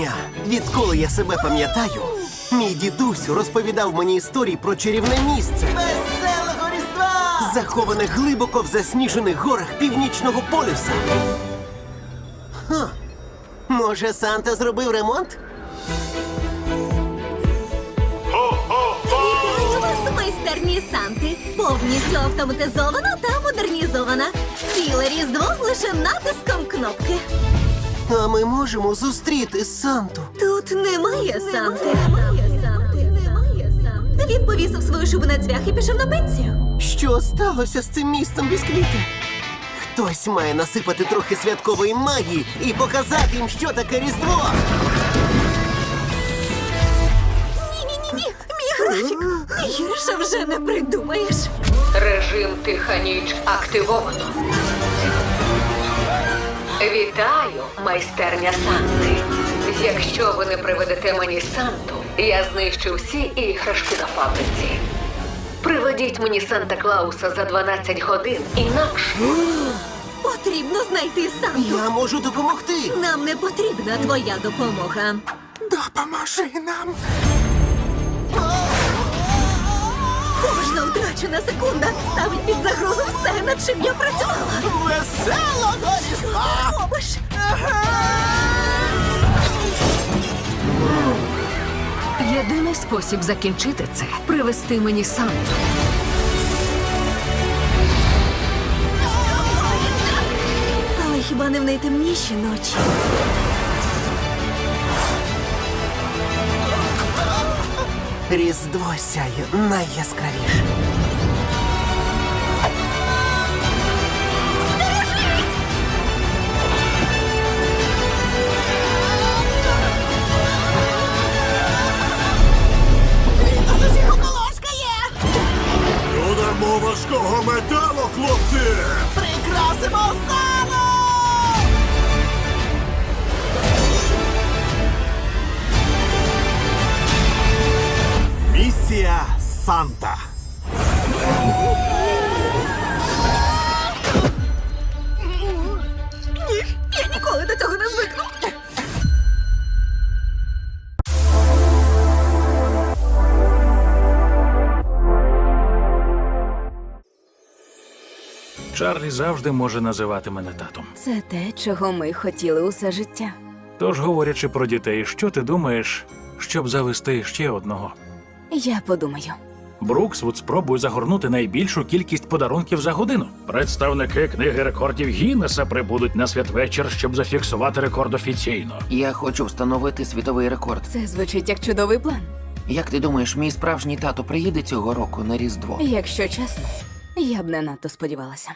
Щодня, відколи я себе пам'ятаю, мій дідусь розповідав мені історії про чарівне місце. Веселого Різдва! Заховане глибоко в засніжених горах північного полюса. Ха. Може, Санта зробив ремонт? Вітаю вас, майстерні Санти. Повністю автоматизована та модернізована. Ціле різдво лише натиском кнопки. А ми можемо зустріти Санту. Тут немає Санти. Немає Санти. Немає Санти. Він повісив свою шубу на цвях і пішов на пенсію. Що сталося з цим місцем бісквіти? Хтось має насипати трохи святкової магії і показати їм, що таке Різдво. Ні-ні-ні, мій графік. Гірше вже не придумаєш. Режим тиха ніч активовано. Вітаю, майстерня Санти. Якщо ви не приведете мені Санту, я знищу всі іграшки на фабриці. Приведіть мені Санта Клауса за 12 годин, інакше Потрібно знайти Санту. Я можу допомогти. Нам не потрібна твоя допомога. Допоможи нам. Кожна втрачена секунда ставить під загрозу все, над чим я працювала. Веселого Різдва! Ти робиш? єдиний спосіб закінчити це привести мені Санту. Але хіба не в найтемніші ночі? Різдво сяє найяскравіше. Чарлі завжди може називати мене татом. Це те, чого ми хотіли усе життя. Тож, говорячи про дітей, що ти думаєш, щоб завести ще одного? Я подумаю. Бруксвуд спробує загорнути найбільшу кількість подарунків за годину. Представники книги рекордів Гіннеса прибудуть на святвечір, щоб зафіксувати рекорд офіційно. Я хочу встановити світовий рекорд. Це звучить як чудовий план. Як ти думаєш, мій справжній тато приїде цього року на Різдво? Якщо чесно, я б не надто сподівалася.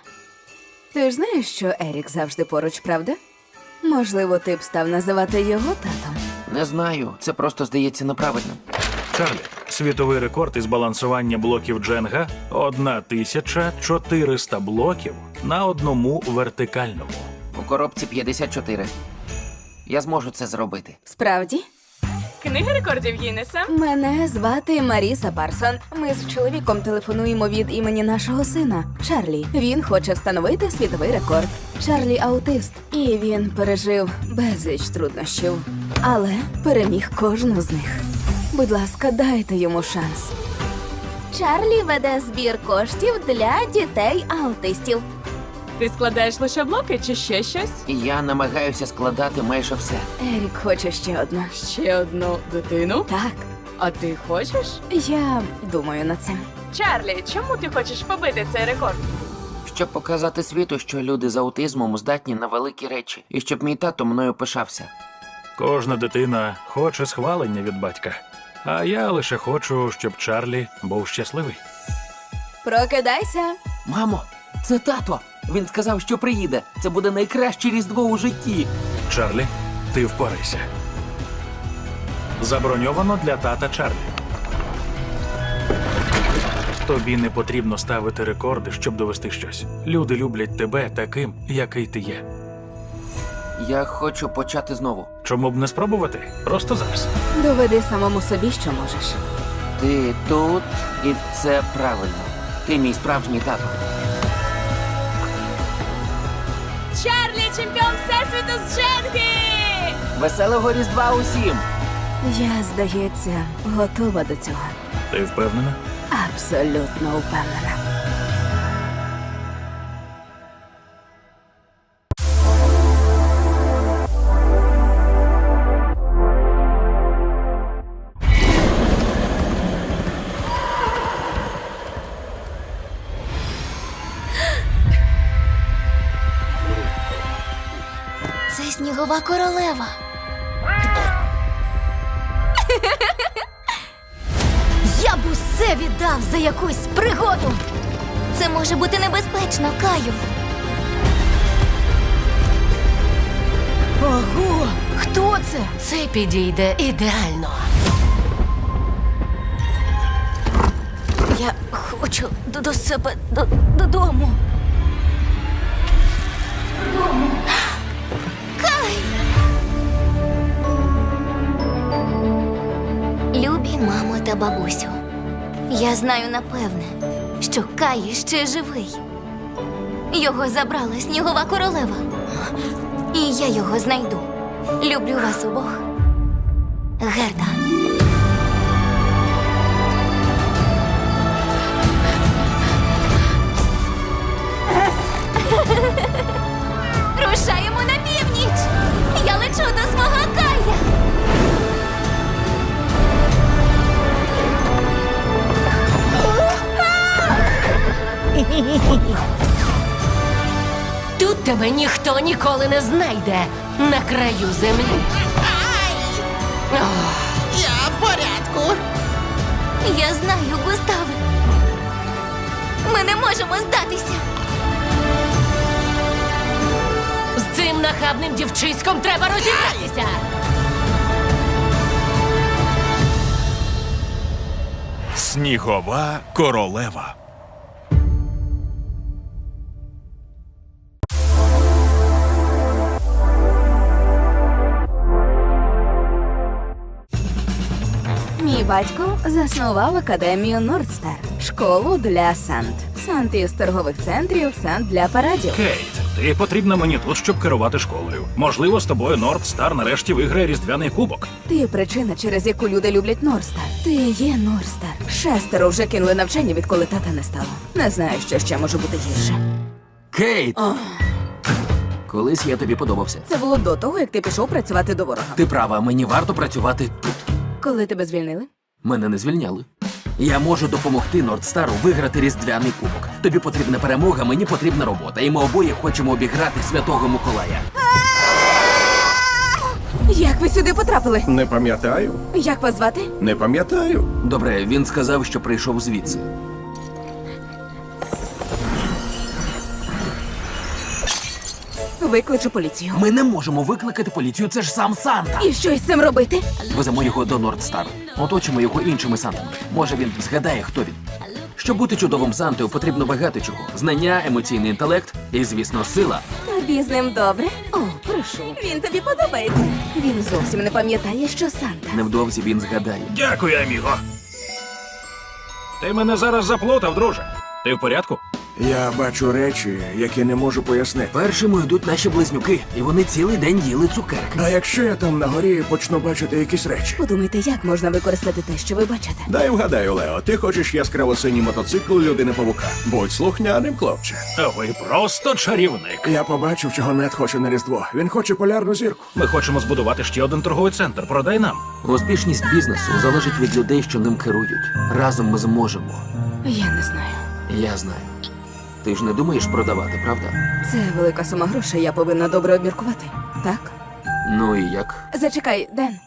Ти ж знаєш, що Ерік завжди поруч, правда? Можливо, ти б став називати його татом. Не знаю, це просто здається неправильним. Чарлі, світовий рекорд із балансування блоків Дженга 1400 блоків на одному вертикальному. У коробці 54. Я зможу це зробити. Справді? Книга рекордів Гіннеса. Мене звати Маріса Парсон. Ми з чоловіком телефонуємо від імені нашого сина Чарлі. Він хоче встановити світовий рекорд. Чарлі аутист, і він пережив безліч труднощів, але переміг кожну з них. Будь ласка, дайте йому шанс. Чарлі веде збір коштів для дітей аутистів. Ти складаєш лише блоки чи ще щось? Я намагаюся складати майже все. Ерік хоче ще одну. Ще одну дитину? Так, А ти хочеш? я думаю над цим. Чарлі, чому ти хочеш побити цей рекорд? Щоб показати світу, що люди з аутизмом здатні на великі речі, і щоб мій тато мною пишався. Кожна дитина хоче схвалення від батька. А я лише хочу, щоб Чарлі був щасливий. Прокидайся. Мамо, це тато! Він сказав, що приїде. Це буде найкраще різдво у житті. Чарлі, ти впорайся. Заброньовано для тата Чарлі. Тобі не потрібно ставити рекорди, щоб довести щось. Люди люблять тебе таким, який ти є. Я хочу почати знову. Чому б не спробувати? Просто зараз. Доведи самому собі, що можеш. Ти тут, і це правильно. Ти мій справжній тато. Чарлі! чемпіон всесвіту з Дженки! Веселого Різдва усім! Я, здається, готова до цього. Ти впевнена? Абсолютно впевнена. Снігова королева. Я б усе віддав за якусь пригоду. Це може бути небезпечно, Каю. Ого, хто це? Це підійде ідеально. Я хочу до, себе до, додому. Кай! Мамо бабусю. Я знаю напевне, що Каї ще живий. Його забрала снігова королева. І я його знайду. Люблю вас обох. Герда. Тебе ніхто ніколи не знайде на краю землі. Я знаю, Густаве. Ми не можемо здатися. З цим нахабним дівчиськом треба розібратися. Снігова королева. Батько заснував академію Нордстар, школу для Сант. Сант із торгових центрів, Сант для парадів. Кейт, ти потрібна мені тут, щоб керувати школою. Можливо, з тобою Норд Стар нарешті виграє різдвяний кубок. Ти причина, через яку люди люблять Норстар. Ти є Норстар. Шестеро вже кинули навчання, відколи тата не стало. Не знаю, що ще може бути гірше. Кейт! Колись я тобі подобався. Це було до того, як ти пішов працювати до ворога. Ти права, мені варто працювати тут. Коли тебе звільнили? Мене не звільняли. Я можу допомогти Нордстару виграти різдвяний кубок. Тобі потрібна перемога, мені потрібна робота. І ми обоє хочемо обіграти святого Миколая. Як ви сюди потрапили? Не пам'ятаю. Як вас звати? Не пам'ятаю. Добре, він сказав, що прийшов звідси. Викличу поліцію. Ми не можемо викликати поліцію, це ж сам Санта. І що із цим робити? Веземо його до Нордстар. Оточимо його іншими Сантами. Може він згадає, хто він. Щоб бути чудовим Сантою, потрібно багато чого: знання, емоційний інтелект і, звісно, сила. Тобі з ним добре? О, прошу. Він тобі подобається. Він зовсім не пам'ятає, що Санта. Невдовзі він згадає. Дякую, Аміго. Ти мене зараз заплутав, друже. Ти в порядку? Я бачу речі, які не можу пояснити. Першими йдуть наші близнюки, і вони цілий день їли цукерки. А якщо я там на горі почну бачити якісь речі? Подумайте, як можна використати те, що ви бачите. Дай вгадаю, Лео, ти хочеш яскраво синій мотоцикл людини павука. Будь слухняним, хлопче. Ви просто чарівник. Я побачив, чого Нед хоче на Різдво. Він хоче полярну зірку. Ми хочемо збудувати ще один торговий центр. Продай нам. Успішність бізнесу залежить від людей, що ним керують. Разом ми зможемо. Я не знаю. Я знаю. Ти ж не думаєш продавати, правда? Це велика сума грошей, я повинна добре обміркувати. Так? Ну і як? Зачекай, Ден.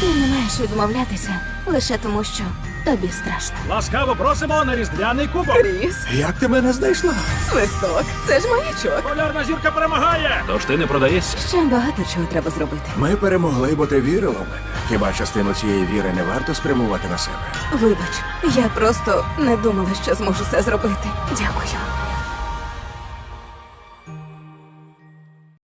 Ти не маєш відмовлятися лише тому, що тобі страшно. Ласкаво просимо на різдвяний кубок. Кріс, Як ти мене знайшла? свисток, це ж маячок. Полярна зірка перемагає. Тож ти не продаєшся. Ще багато чого треба зробити. Ми перемогли, бо ти вірила в мене. Хіба частину цієї віри не варто спрямувати на себе? Вибач, я просто не думала, що зможу це зробити. Дякую.